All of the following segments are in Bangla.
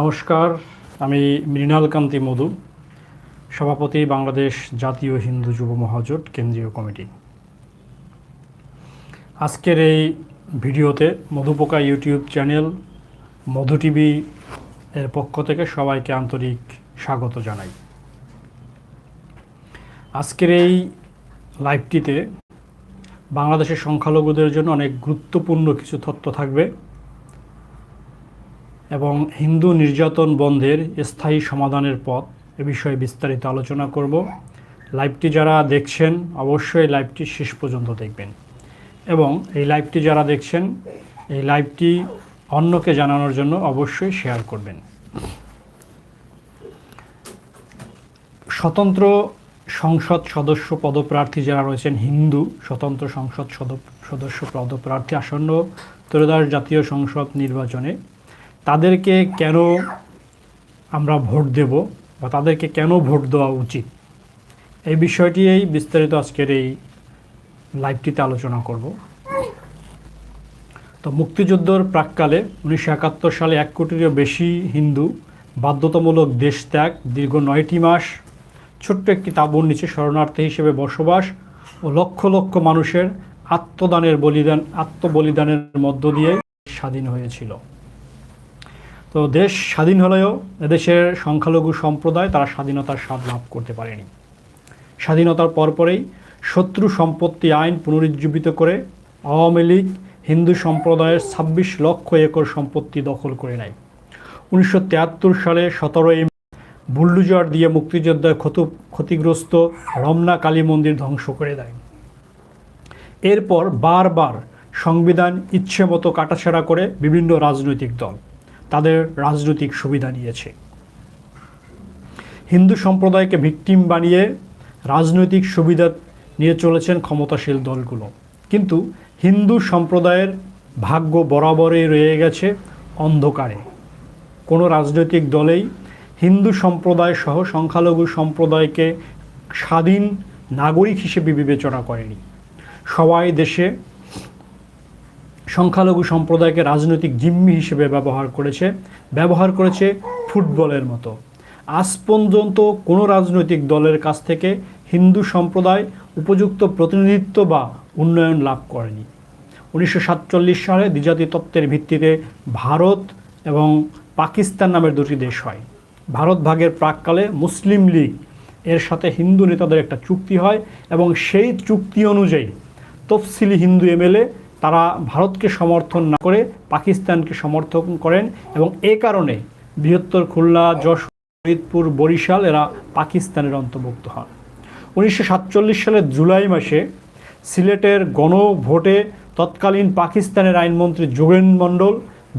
নমস্কার, আমি মৃণাল কান্তি মধু, সভাপতি বাংলাদেশ জাতীয় হিন্দু যুব মহাজোট কেন্দ্রীয় কমিটি। আজকের এই ভিডিওতে Madhupoka YouTube channel Madhu TV এর পক্ষ থেকে সবাইকে আন্তরিক স্বাগত জানাই। আজকের এই লাইভটিতে বাংলাদেশের সংখ্যালঘুদের জন্য অনেক গুরুত্বপূর্ণ কিছু তথ্য থাকবে। এবং হিন্দু নির্যাতন বন্ধের স্থায়ী সমাধানের পথ এ বিষয়ে বিস্তারিত আলোচনা করব। লাইভটি যারা দেখছেন, অবশ্যই লাইভটি শেষ পর্যন্ত দেখবেন। এবং এই লাইভটি যারা দেখছেন, এই লাইভটি অন্যকে জানানোর জন্য অবশ্যই শেয়ার করবেন। স্বতন্ত্র সংসদ সদস্য পদপ্রার্থী যারা রয়েছেন, হিন্দু স্বতন্ত্র সংসদ সদ- সদস্য পদপ্রার্থী আসন্ন ত্রয়োদশ জাতীয় সংসদ নির্বাচনে তাদেরকে কেন আমরা ভোট দেব বা তাদেরকে কেন ভোট দেওয়া উচিত? এই বিষয়টি এই বিস্তারিত আজকের এই লাইভটিতে আলোচনা করব। তো মুক্তিযুদ্ধর প্রাককালে উনিশশো একাত্তর সালে এক কোটিরও বেশি হিন্দু বাধ্যতামূলক দেশ ত্যাগ দীর্ঘ নয়টি মাস ছোট্ট একটি তাঁবুর নিচে শরণার্থী হিসেবে বসবাস ও লক্ষ লক্ষ মানুষের আত্মদানের বলিদান, আত্মবলিদানের মধ্য দিয়ে স্বাধীন হয়েছিল। তো দেশ স্বাধীন হলেও এদেশের সংখ্যালঘু সম্প্রদায় তারা স্বাধীনতার স্বাদ লাভ করতে পারেনি। স্বাধীনতার পরপরেই শত্রু সম্পত্তি আইন পুনরুজ্জীবিত করে আওয়ামী লীগ হিন্দু সম্প্রদায়ের ছাব্বিশ লক্ষ একর সম্পত্তি দখল করে নেয়। উনিশশো তিয়াত্তর সালে সতেরোই বুল্ডুজার দিয়ে মুক্তিযোদ্ধায় ক্ষত ক্ষতিগ্রস্ত রমনা কালী মন্দির ধ্বংস করে দেয়। এরপর বারবার সংবিধান ইচ্ছে মতো কাটাছেড়া করে বিভিন্ন রাজনৈতিক দল। তাদের রাজনৈতিক সুবিধা নিয়েছে। হিন্দু সম্প্রদায়কে ভিকটিম বানিয়ে রাজনৈতিক সুবিধা নিয়ে চলেছেন ক্ষমতাশীল দলগুলো। কিন্তু হিন্দু সম্প্রদায়ের ভাগ্য বরাবরই রয়ে গেছে অন্ধকারে। কোনো রাজনৈতিক দলেই হিন্দু সম্প্রদায় সহ সংখ্যালঘু সম্প্রদায়কে স্বাধীন নাগরিক হিসেবে বিবেচনা করেনি। সবাই দেশে সংখ্যালঘু সম্প্রদায়কে রাজনৈতিক জিম্মি হিসেবে ব্যবহার করেছে ব্যবহার করেছে ফুটবলের মতো। আজ পর্যন্ত কোনো রাজনৈতিক দলের কাছ থেকে হিন্দু সম্প্রদায় উপযুক্ত প্রতিনিধিত্ব বা উন্নয়ন লাভ করেনি। উনিশশো সাতচল্লিশ সালে দ্বিজাতি তত্ত্বের ভিত্তিতে ভারত এবং পাকিস্তান নামের দুটি দেশ হয়। ভারত ভাগের প্রাককালে মুসলিম লীগ, এর সাথে হিন্দু নেতাদের একটা চুক্তি হয় এবং সেই চুক্তি অনুযায়ী তফসিলি হিন্দু এমএলএ তারা ভারতকে সমর্থন না করে পাকিস্তানকে সমর্থন করেন এবং এ কারণে বৃহত্তর খুলনা, যশোর, ফরিদপুর, বরিশাল এরা পাকিস্তানের অন্তর্ভুক্ত হন। উনিশশো সাতচল্লিশ সালের জুলাই মাসে সিলেটের গণভোটে তৎকালীন পাকিস্তানের আইনমন্ত্রী যোগেন মণ্ডল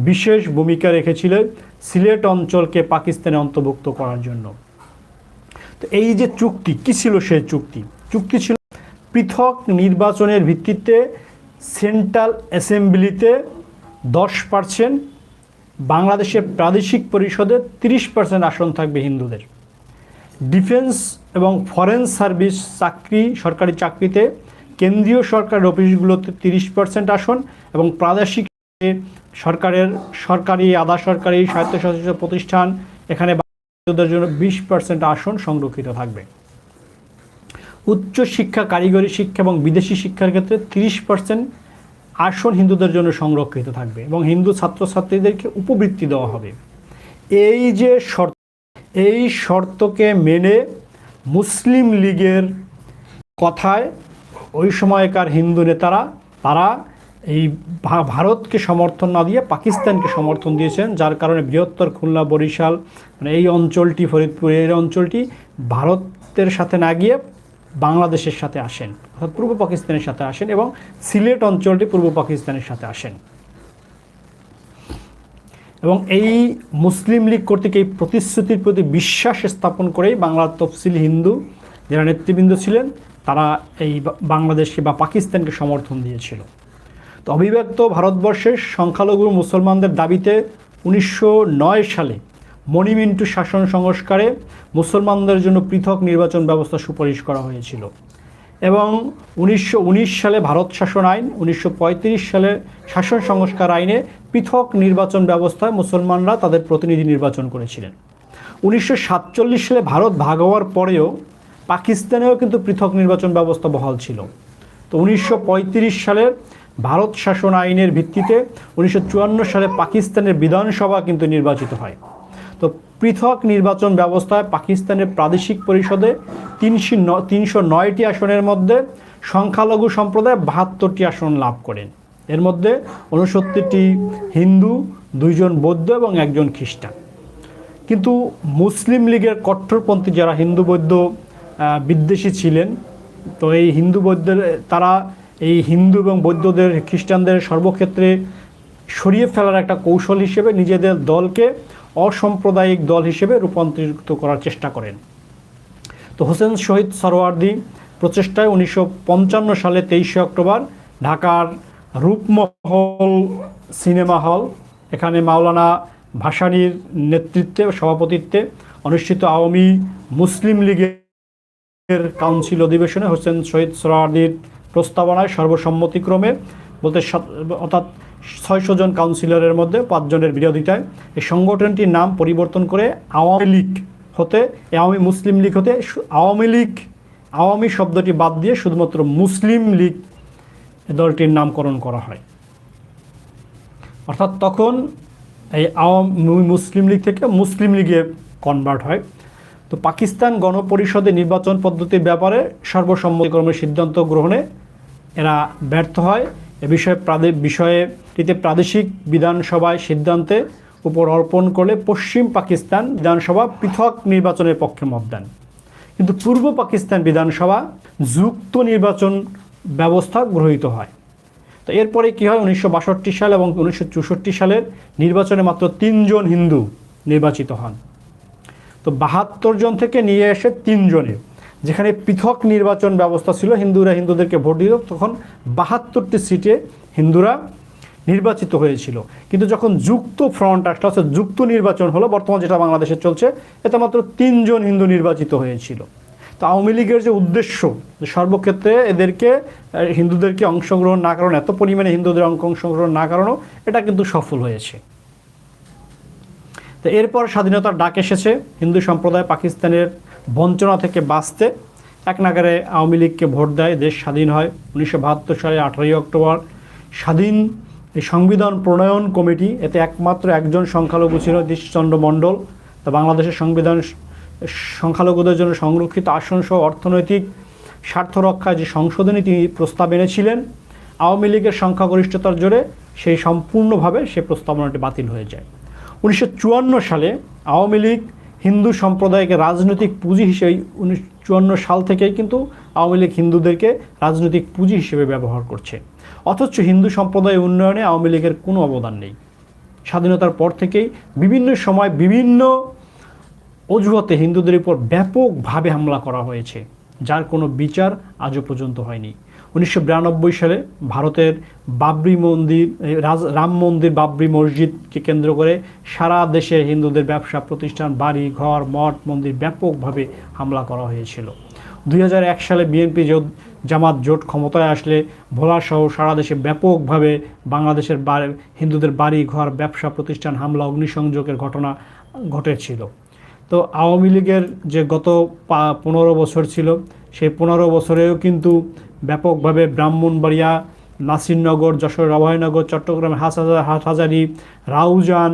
বিশেষ ভূমিকা রেখেছিলেন সিলেট অঞ্চলকে পাকিস্তানে অন্তর্ভুক্ত করার জন্য। তো এই যে চুক্তি, কী ছিল সেই চুক্তি? চুক্তি ছিল পৃথক নির্বাচনের ভিত্তিতে সেন্ট্রাল অ্যাসেম্বলিতে দশ পার্সেন্ট বাংলাদেশের প্রাদেশিক পরিষদে তিরিশ পার্সেন্ট আসন থাকবে হিন্দুদের। ডিফেন্স এবং ফরেন সার্ভিস চাকরি, সরকারি চাকরিতে কেন্দ্রীয় সরকারের অফিসগুলোতে তিরিশ পার্সেন্ট আসন এবং প্রাদেশিক সরকারের সরকারি, আধা সরকারি স্বায়ত্তশাসিত প্রতিষ্ঠান, এখানে জন্য বিশ পার্সেন্ট আসন সংরক্ষিত থাকবে। উচ্চ শিক্ষা, কারিগরি শিক্ষা এবং বিদেশি শিক্ষার ক্ষেত্রে তিরিশ পার্সেন্ট আসন হিন্দুদের জন্য সংরক্ষিত থাকবে এবং হিন্দু ছাত্রছাত্রীদেরকে উপবৃত্তি দেওয়া হবে। এই যে শর্ত, এই শর্তকে মেনে মুসলিম লীগের কথায় ওই সময়কার হিন্দু নেতারা, তারা এই ভারতকে সমর্থন না দিয়ে পাকিস্তানকে সমর্থন দিয়েছেন, যার কারণে বৃহত্তর খুলনা, বরিশাল মানে এই অঞ্চলটি, ফরিদপুর, এই অঞ্চলটি ভারতের সাথে না গিয়ে বাংলাদেশের সাথে আসেন, অর্থাৎ পূর্ব পাকিস্তানের সাথে আসেন এবং সিলেট অঞ্চলটি পূর্ব পাকিস্তানের সাথে আসেন। এবং এই মুসলিম লীগ কর্তৃক এই প্রতিশ্রুতির প্রতি বিশ্বাস স্থাপন করেই বাংলার তফসিল হিন্দু যারা নেতৃবৃন্দ ছিলেন, তারা এই বাংলাদেশকে বা পাকিস্তানকে সমর্থন দিয়েছিল। তো অবিভক্ত ভারতবর্ষের সংখ্যালঘু মুসলমানদের দাবিতে উনিশশো নয় সালে মণিমিন্টু শাসন সংস্কারে মুসলমানদের জন্য পৃথক নির্বাচন ব্যবস্থা সুপারিশ করা হয়েছিল। এবং উনিশশো উনিশ সালে ভারত শাসন আইন, উনিশশো পঁয়ত্রিশ সালে শাসন সংস্কার আইনে পৃথক নির্বাচন ব্যবস্থায় মুসলমানরা তাদের প্রতিনিধি নির্বাচন করেছিলেন। উনিশশো সাতচল্লিশ সালে ভারত ভাগ হওয়ার পরেও পাকিস্তানেও কিন্তু পৃথক নির্বাচন ব্যবস্থা বহাল ছিল। তো উনিশশো সালের ভারত শাসন আইনের ভিত্তিতে উনিশশো চুয়ান্ন সালে পাকিস্তানের বিধানসভা কিন্তু নির্বাচিত হয়। তো পৃথক নির্বাচন ব্যবস্থায় পাকিস্তানের প্রাদেশিক পরিষদে তিনশো তিনশো নয়টি আসনের মধ্যে সংখ্যালঘু সম্প্রদায় বাহাত্তরটি আসন লাভ করেন। এর মধ্যে উনসত্তরটি হিন্দু, দুইজন বৌদ্ধ এবং একজন খ্রিস্টান। কিন্তু মুসলিম লীগের কট্টরপন্থী যারা হিন্দু বৌদ্ধ বিদ্বেষী ছিলেন, তো এই হিন্দু বৌদ্ধের তারা এই হিন্দু এবং বৌদ্ধদের খ্রিস্টানদের সর্বক্ষেত্রে সরিয়ে ফেলার একটা কৌশল হিসেবে নিজেদের দলকে অসাম্প্রদায়িক দল হিসেবে রূপান্তরিত করার চেষ্টা করেন। তো হোসেন শহীদ সরওয়ার্দি প্রচেষ্টায় উনিশশো পঞ্চান্ন সালে তেইশে অক্টোবর ঢাকার রূপমহল সিনেমা হল, এখানে মাওলানা ভাসানীর নেতৃত্বে সভাপতিত্বে অনুষ্ঠিত আওয়ামী মুসলিম লীগের কাউন্সিল অধিবেশনে হোসেন শহীদ সরওয়ার্দির প্রস্তাবনায় সর্বসম্মতিক্রমে বলতে অর্থাৎ ছয়শো জন কাউন্সিলরের মধ্যে পাঁচজনের বিরোধিতায় এই সংগঠনটির নাম পরিবর্তন করে আওয়ামী লীগ হতে, আওয়ামী মুসলিম লীগ হতে আওয়ামী লীগ, আওয়ামী শব্দটি বাদ দিয়ে শুধুমাত্র মুসলিম লীগ দলটির নামকরণ করা হয়। অর্থাৎ তখন এই আওয়ামী মুসলিম লীগ থেকে মুসলিম লীগে কনভার্ট হয়। তো পাকিস্তান গণপরিষদে নির্বাচন পদ্ধতির ব্যাপারে সর্বসম্মতিক্রমে সিদ্ধান্ত গ্রহণে এরা ব্যর্থ হয়। এ বিষয়ে প্রাদে বিষয়ে এটিতে প্রাদেশিক বিধানসভায় সিদ্ধান্তে উপর অর্পণ করলে পশ্চিম পাকিস্তান বিধানসভা পৃথক নির্বাচনের পক্ষে মত দেন। কিন্তু পূর্ব পাকিস্তান বিধানসভা যুক্ত নির্বাচন ব্যবস্থা গ্রহীত হয়। তো এরপরে কী হয়? উনিশশো বাষট্টি সাল এবং উনিশশো চৌষট্টি সালের নির্বাচনে মাত্র তিনজন হিন্দু নির্বাচিত হন। তো বাহাত্তর জন থেকে নিয়ে এসে তিনজনে যেখানে পৃথক নির্বাচন ব্যবস্থা ছিল, হিন্দুরা হিন্দুদেরকে ভোট দিত তখন বাহাত্তরটি সিটে হিন্দুরা নির্বাচিত হয়েছিল। কিন্তু যখন যুক্ত ফ্রন্ট আসলে, অর্থাৎ যুক্ত নির্বাচন হলো, বর্তমান যেটা বাংলাদেশে চলছে, এতে মাত্র তিনজন হিন্দু নির্বাচিত হয়েছিল। তো আওয়ামী লীগের যে উদ্দেশ্য সর্বক্ষেত্রে এদেরকে হিন্দুদেরকে অংশগ্রহণ না কারণ, এত পরিমাণে হিন্দুদের অংশগ্রহণ না করানো এটা কিন্তু সফল হয়েছে। তো এরপর স্বাধীনতার ডাক এসেছে, হিন্দু সম্প্রদায় পাকিস্তানের বঞ্চনা থেকে বাঁচতে এক নাগারে আওয়ামী লীগকে ভোট দেয়, দেশ স্বাধীন হয়। উনিশশো বাহাত্তর সালে আঠারোই অক্টোবর স্বাধীন এই সংবিধান প্রণয়ন কমিটি, এতে একমাত্র একজন সংখ্যালঘু ছিল দৃষ্টিচন্দ্র মণ্ডল। তা বাংলাদেশের সংবিধান সংখ্যালঘুদের জন্য সংরক্ষিত আসন সহ অর্থনৈতিক স্বার্থ রক্ষায় যে সংশোধনী তিনি প্রস্তাব এনেছিলেন, আওয়ামী লীগের সংখ্যাগরিষ্ঠতার জোরে সেই সম্পূর্ণভাবে সে প্রস্তাবনাটি বাতিল হয়ে যায়। উনিশশো চুয়ান্ন সালে আওয়ামী লীগ হিন্দু সম্প্রদায়কে রাজনৈতিক পুঁজি হিসেবে উনিশশো চুয়ান্ন সাল থেকেই কিন্তু আওয়ামী লীগ হিন্দুদেরকে রাজনৈতিক পুঁজি হিসেবে ব্যবহার করছে। অথচ হিন্দু সম্প্রদায় উন্নয়নে আওয়ামী লীগের কোনো অবদান নেই। স্বাধীনতার পর থেকেই বিভিন্ন সময় বিভিন্ন অজুহাতে হিন্দুদের উপর ব্যাপকভাবে হামলা করা হয়েছে, যার কোনো বিচার আজও পর্যন্ত হয়নি। উনিশশো বিরানব্বই সালে ভারতের বাবরি মন্দির রাম মন্দির বাবরি মসজিদকে কেন্দ্র করে সারা দেশে হিন্দুদের ব্যবসা, প্রতিষ্ঠান, বাড়ি, ঘর, মঠ, মন্দির ব্যাপকভাবে হামলা করা হয়েছিল। দুই হাজার এক সালে বিএনপি জামাত জোট ক্ষমতায় আসলে ভোলাসহ সারা দেশে ব্যাপকভাবে বাংলাদেশের হিন্দুদের বাড়ি, ঘর, ব্যবসা, প্রতিষ্ঠান, হামলা, অগ্নিসংযোগের ঘটনা ঘটেছিল। তো আওয়ামী লীগের যে গত পনেরো বছর ছিল সেই পনেরো বছরেও কিন্তু ব্যাপকভাবে ব্রাহ্মণবাড়িয়া, নাসিরনগর, যশোর অভয়নগর চট্টগ্রাম হাটহাজার হাটহাজারি, রাউজান,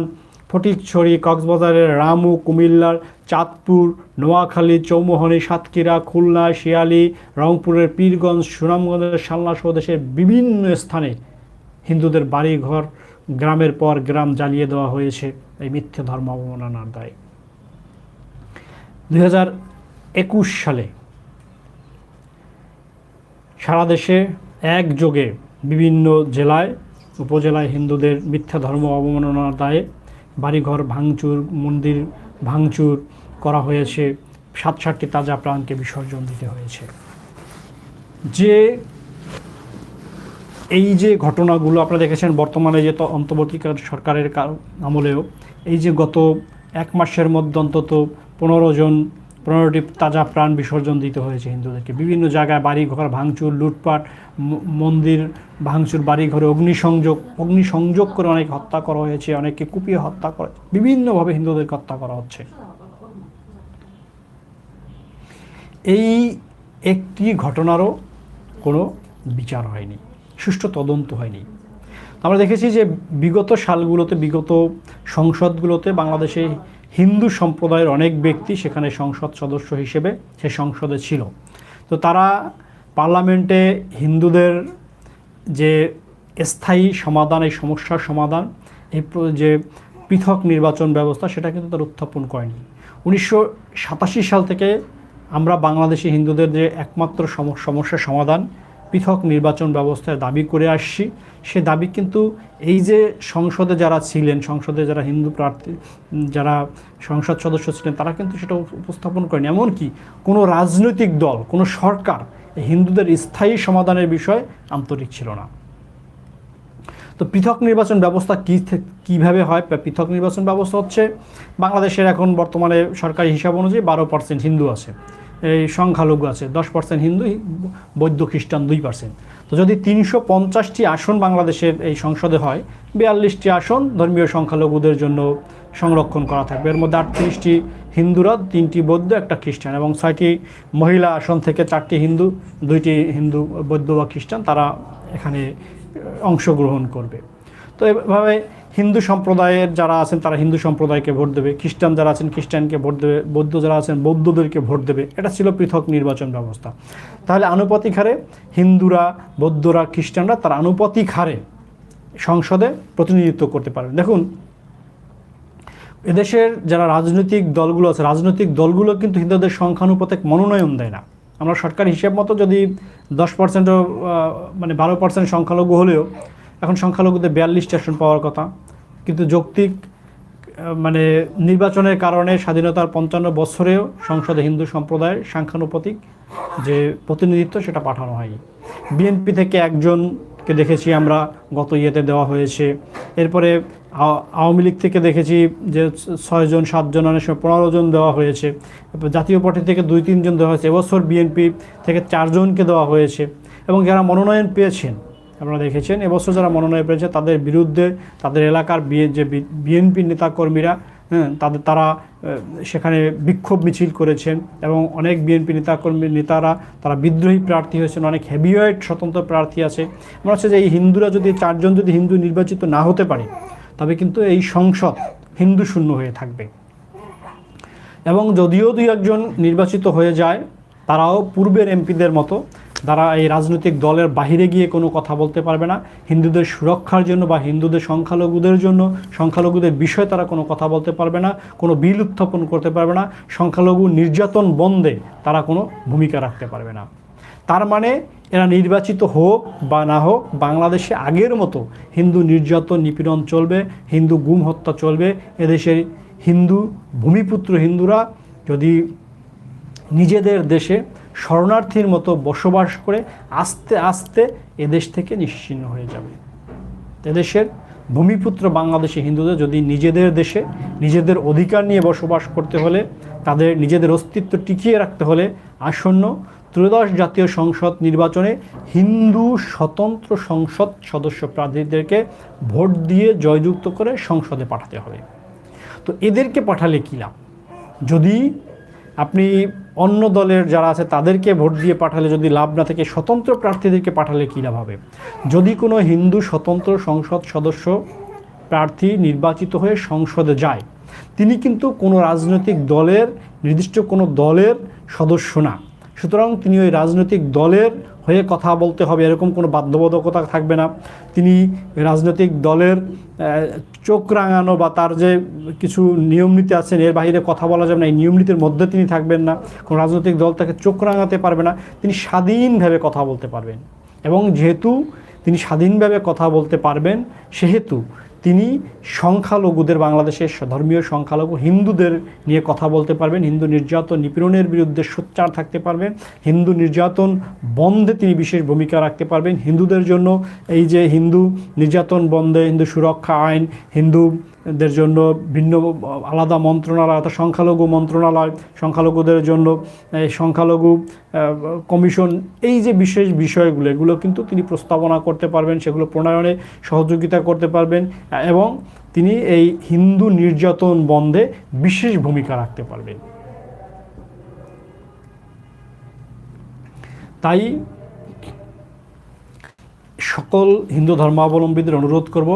ফটিকছড়ি, কক্সবাজারের রামু, কুমিল্লার চাঁদপুর, নোয়াখালী, চৌমোহনী, সাতক্ষীরা, খুলনা, শিয়ালি, রংপুরের পীরগঞ্জ, সুনামগঞ্জের সালনা দেশের বিভিন্ন স্থানে হিন্দুদের বাড়িঘর গ্রামের পর গ্রাম জ্বালিয়ে দেওয়া হয়েছে এই মিথ্যে ধর্ম অবমাননার দায়। দুই সালে সারা দেশে একযোগে বিভিন্ন জেলায়, উপজেলায় হিন্দুদের মিথ্যা ধর্ম অবমাননার দায়ে বাড়িঘর ভাঙচুর, মন্দির ভাঙচুর করা হয়েছে। সাত সাতটি তাজা প্রাণকে বিসর্জন দিতে হয়েছে। যে এই যে ঘটনাগুলো আপনারা দেখেছেন বর্তমানে যে অন্তর্বর্তীকাল সরকারের আমলেও, এই যে গত এক মাসের মধ্যে অন্তত পনেরো জন পনেরোটি তাজা প্রাণ বিসর্জন দিতে হয়েছে হিন্দুদেরকে। বিভিন্ন জায়গায় বাড়ি ঘর ভাঙচুর, লুটপাট মন্দির ভাঙচুর বাড়ি ঘরে অগ্নিসংযোগ অগ্নিসংযোগ করে অনেক হত্যা করা হয়েছে, অনেককে কুপিয়ে হত্যা করা বিভিন্নভাবে হিন্দুদেরকে হত্যা করা হচ্ছে। এই একটি ঘটনারও কোনো বিচার হয়নি, সুষ্ঠু তদন্ত হয়নি। আমরা দেখেছি যে বিগত সালগুলোতে, বিগত সংসদগুলোতে বাংলাদেশে হিন্দু সম্প্রদায়ের অনেক ব্যক্তি সেখানে সংসদ সদস্য হিসেবে সে সংসদে ছিল। তো তারা পার্লামেন্টে হিন্দুদের যে স্থায়ী সমাধান, এই সমস্যার সমাধান, এই যে পৃথক নির্বাচন ব্যবস্থা, সেটা কিন্তু তারা উত্থাপন করেনি। উনিশশো সাতাশি সাল থেকে আমরা বাংলাদেশি হিন্দুদের যে একমাত্র সম- সমস্যার সমাধান পৃথক নির্বাচন ব্যবস্থার দাবি করে আসছি। সে দাবি কিন্তু এই যে সংসদে যারা ছিলেন, সংসদে যারা হিন্দু প্রার্থী, যারা সংসদ সদস্য ছিলেন, তারা কিন্তু সেটা উপ- উপস্থাপন করেনি। এমনকি কোনো রাজনৈতিক দল, কোনো সরকার হিন্দুদের স্থায়ী সমাধানের বিষয়ে আন্তরিক ছিল না। তো পৃথক নির্বাচন ব্যবস্থা কী কীভাবে হয়? পৃথক নির্বাচন ব্যবস্থা হচ্ছে, বাংলাদেশের এখন বর্তমানে সরকারি হিসাব অনুযায়ী বারো পার্সেন্ট হিন্দু আছে। এই সংখ্যালঘু আছে, দশ পার্সেন্ট হিন্দু, বৌদ্ধ খ্রিস্টান দুই পার্সেন্ট তো যদি তিনশো পঞ্চাশটি আসন বাংলাদেশের এই সংসদে হয়, বিয়াল্লিশটি আসন ধর্মীয় সংখ্যালঘুদের জন্য সংরক্ষণ করা থাকবে। এর মধ্যে আটত্রিশটি হিন্দুরা, তিনটি বৌদ্ধ, একটা খ্রিস্টান এবং ছয়টি মহিলা আসন থেকে চারটি হিন্দু, দুইটি হিন্দু, বৌদ্ধ বা খ্রিস্টান তারা এখানে অংশগ্রহণ করবে। তো এভাবে হিন্দু সম্প্রদায়ের যারা আছেন, তারা হিন্দু সম্প্রদায়কে ভোট দেবে। খ্রিস্টান যারা আছেন, খ্রিস্টানকে ভোট দেবে। বৌদ্ধ যারা আছেন, বৌদ্ধদেরকে ভোট দেবে। এটা ছিল পৃথক নির্বাচন ব্যবস্থা। তাহলে আনুপাতিক হারে হিন্দুরা, বৌদ্ধরা, খ্রিস্টানরা তার আনুপাতিক হারে সংসদে প্রতিনিধিত্ব করতে পারবেন দেখুন, এদেশের যারা রাজনৈতিক দলগুলো আছে, রাজনৈতিক দলগুলো কিন্তু হিন্দুদের সংখ্যানুপাতিক মনোনয়ন দেয় না। আমরা সরকার হিসেব মতো যদি দশ পার্সেন্টও মানে বারো পার্সেন্ট সংখ্যালঘু হলেও এখন সংখ্যালঘুদের বিয়াল্লিশটি আসন পাওয়ার কথা। কিন্তু যৌক্তিক মানে নির্বাচনের কারণে স্বাধীনতার পঞ্চান্ন বছরেও সংসদে হিন্দু সম্প্রদায়ের সংখ্যানুপাতিক যে প্রতিনিধিত্ব সেটা পাঠানো হয়নি। বিএনপি থেকে একজনকে দেখেছি আমরা গত ইয়েতে দেওয়া হয়েছে। এরপরে আওয়ামী লীগ থেকে দেখেছি যে ছয়জন সাতজন অনেক সময় পনেরো জন দেওয়া হয়েছে। জাতীয় পার্টি থেকে দুই তিনজন দেওয়া হয়েছে। এবছর বিএনপি থেকে চারজনকে দেওয়া হয়েছে। এবং যারা মনোনয়ন পেয়েছেন আপনারা দেখেছেন, এবছর যারা মনোনয়ন পেয়েছে, তাদের বিরুদ্ধে তাদের এলাকার যে বিএনপি নেতাকর্মীরা হ্যাঁ তাদের তারা সেখানে বিক্ষোভ মিছিল করেছেন এবং অনেক বিএনপি নেতাকর্মী নেতারা, তারা বিদ্রোহী প্রার্থী হয়েছেন, অনেক হেভিওয়েট স্বতন্ত্র প্রার্থী আছে। মনে হচ্ছে যে এই হিন্দুরা যদি, চারজন যদি হিন্দু নির্বাচিত না হতে পারে, তবে কিন্তু এই সংসদ হিন্দু শূন্য হয়ে থাকবে। এবং যদিও দুই একজন নির্বাচিত হয়ে যায়, তারাও পূর্বের এমপিদের মতো তারা এই রাজনৈতিক দলের বাহিরে গিয়ে কোনো কথা বলতে পারবে না। হিন্দুদের সুরক্ষার জন্য বা হিন্দুদের সংখ্যালঘুদের জন্য, সংখ্যালঘুদের বিষয়ে তারা কোনো কথা বলতে পারবে না, কোনো বিল উত্থাপন করতে পারবে না, সংখ্যালঘু নির্যাতন বন্ধে তারা কোনো ভূমিকা রাখতে পারবে না। তার মানে এরা নির্বাচিত হোক বা না হোক, বাংলাদেশে আগের মতো হিন্দু নির্যাতন নিপীড়ন চলবে, হিন্দু গুম হত্যা চলবে, এদেশের হিন্দু ভূমিপুত্র হিন্দুরা যদি নিজেদের দেশে শরণার্থীর মতো বসবাস করে আস্তে আস্তে এদেশ থেকে নিশ্চিন্ন হয়ে যাবে। এদেশের ভূমিপুত্র বাংলাদেশি হিন্দুদের যদি নিজেদের দেশে নিজেদের অধিকার নিয়ে বসবাস করতে হলে, তাদের নিজেদের অস্তিত্ব টিকিয়ে রাখতে হলে আসন্ন ত্রয়োদশ জাতীয় সংসদ নির্বাচনে হিন্দু স্বতন্ত্র সংসদ সদস্য প্রার্থীদেরকে ভোট দিয়ে জয়যুক্ত করে সংসদে পাঠাতে হবে। তো এদেরকে পাঠালে কী লাভ? যদি আপনি অন্য দলের যারা আছে, তাদেরকে ভোট দিয়ে পাঠালে যদি লাভ না থাকে, স্বতন্ত্র প্রার্থীদেরকে পাঠালে কী লাভ হবে? যদি কোনো হিন্দু স্বতন্ত্র সংসদ সদস্য প্রার্থী নির্বাচিত হয়ে সংসদে যায়, তিনি কিন্তু কোনো রাজনৈতিক দলের, নির্দিষ্ট কোনো দলের সদস্য না। সুতরাং তিনি ওই রাজনৈতিক দলের হয়ে কথা বলতে হবে, এরকম কোনো বাধ্যবাধকতা থাকবে না। তিনি রাজনৈতিক দলের চোখ রাঙানো বা তার যে কিছু নিয়ম নীতি আছেন এর বাইরে কথা বলা যাবে না, এই নিয়ম নীতির মধ্যে তিনি থাকবেন না। কোনো রাজনৈতিক দল তাকে চোখ রাঙাতে পারবে না। তিনি স্বাধীনভাবে কথা বলতে পারবেন এবং যেহেতু তিনি স্বাধীনভাবে কথা বলতে পারবেন, সেহেতু তিনি সংখ্যালঘুদের, বাংলাদেশের ধর্মীয় সংখ্যালঘু হিন্দুদের নিয়ে কথা বলতে পারবেন। হিন্দু নির্যাতন নিপীড়নের বিরুদ্ধে সোচ্চার থাকতে পারবেন। হিন্দু নির্যাতন বন্ধে তিনি বিশেষ ভূমিকা রাখতে পারবেন। হিন্দুদের জন্য এই যে হিন্দু নির্যাতন বন্ধে হিন্দু সুরক্ষা আইন, হিন্দু দের জন্য ভিন্ন আলাদা মন্ত্রণালয় অর্থাৎ সংখ্যালঘু মন্ত্রণালয়, সংখ্যালঘুদের জন্য সংখ্যালঘু কমিশন, এই যে বিশেষ বিষয়গুলো, এগুলো কিন্তু তিনি প্রস্তাবনা করতে পারবেন, সেগুলো প্রণয়নে সহযোগিতা করতে পারবেন, এবং তিনি এই হিন্দু নির্যাতন বন্ধে বিশেষ ভূমিকা রাখতে পারবেন। তাই সকল হিন্দু ধর্মাবলম্বীদের অনুরোধ করব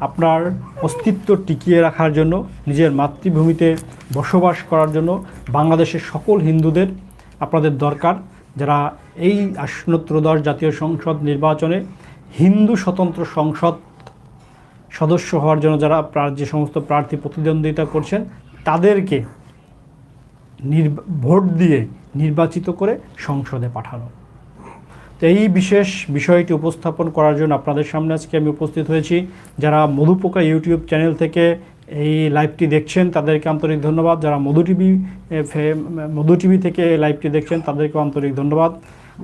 আপনার অস্তিত্ব টিকিয়ে রাখার জন্য, নিজের মাতৃভূমিতে বসবাস করার জন্য বাংলাদেশের সকল হিন্দুদের আপনাদের দরকার যারা এই আসন্ন ত্রয়োদশ জাতীয় সংসদ নির্বাচনে হিন্দু স্বতন্ত্র সংসদ সদস্য হওয়ার জন্য যারা যে সমস্ত প্রার্থী প্রতিদ্বন্দ্বিতা করছেন, তাদেরকে নির্বা- ভোট দিয়ে নির্বাচিত করে সংসদে পাঠানো। এই বিশেষ বিষয়টি উপস্থাপন করার জন্য আপনাদের সামনে আজকে আমি উপস্থিত হয়েছি। যারা মধুপোকা ইউটিউব চ্যানেল থেকে এই লাইভটি দেখছেন, তাদেরকে আন্তরিক ধন্যবাদ। যারা মধু টিভি মধু টিভি থেকে এই লাইভটি দেখছেন, তাদেরকেও আন্তরিক ধন্যবাদ।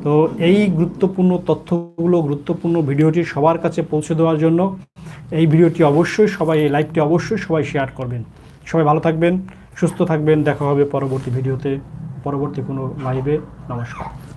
তো এই গুরুত্বপূর্ণ তথ্যগুলো, গুরুত্বপূর্ণ ভিডিওটি সবার কাছে পৌঁছে দেওয়ার জন্য এই ভিডিওটি অবশ্যই সবাই, এই লাইভটি অবশ্যই সবাই শেয়ার করবেন। সবাই ভালো থাকবেন, সুস্থ থাকবেন। দেখা হবে পরবর্তী ভিডিওতে, পরবর্তী কোনো লাইভে। নমস্কার।